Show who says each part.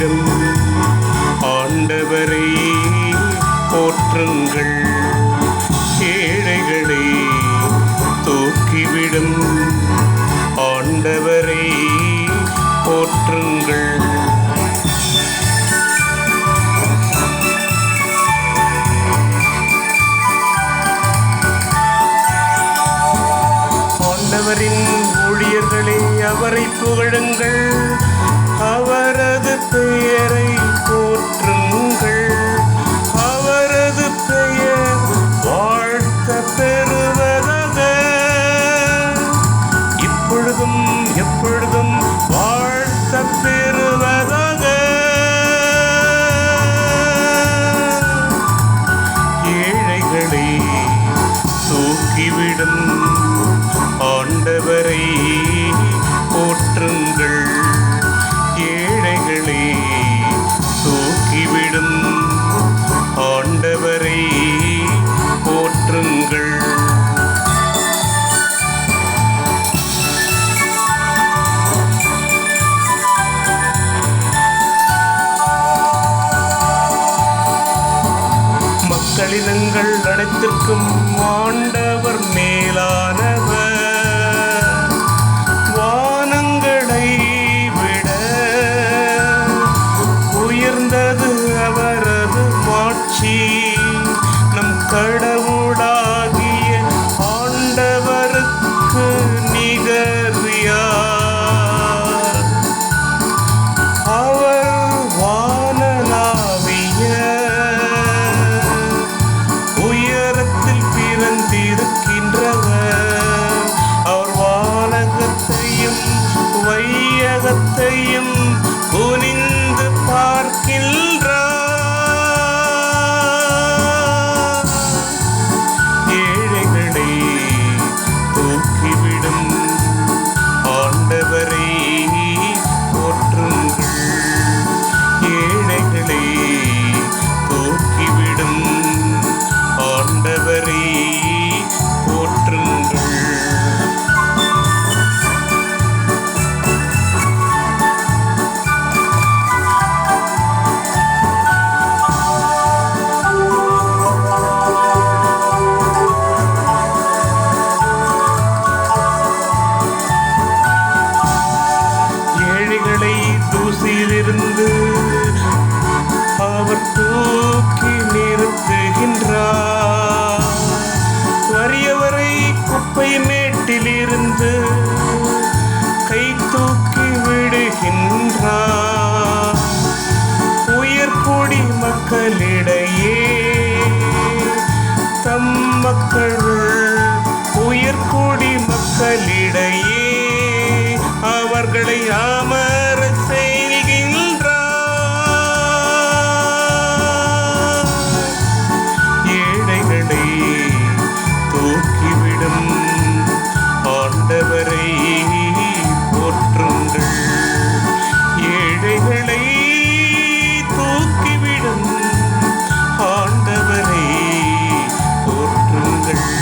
Speaker 1: என்னிடம் ஆண்டவரை போற்றுங்கள். ஏழைகளை தூக்கிவிடும். ஆண்டவரை போற்றுங்கள். ஆண்டவரின் ஊழியர்களே அவரை புகழுங்கள். அவரது பெயரை போற்றுங்கள் அவரது பெயர் வாழ்த்த பெறுவதாக. இப்பொழுதும் எப்பொழுதும் வாழ்த்த பெறுவதாக. ஏழைகளை தூக்கிவிடும் ஆண்டவரை. ஆண்டவரை போற்றுங்கள். மக்களினங்கள் அனைத்திற்கும் ஆண்ட வையகத்தையும் மக்களிடையே தம் மக்கள் உயர்குடி மக்களிடையே. அவர்களை தூக்கிவிடும் ஆண்டவரை போற்றுங்கள்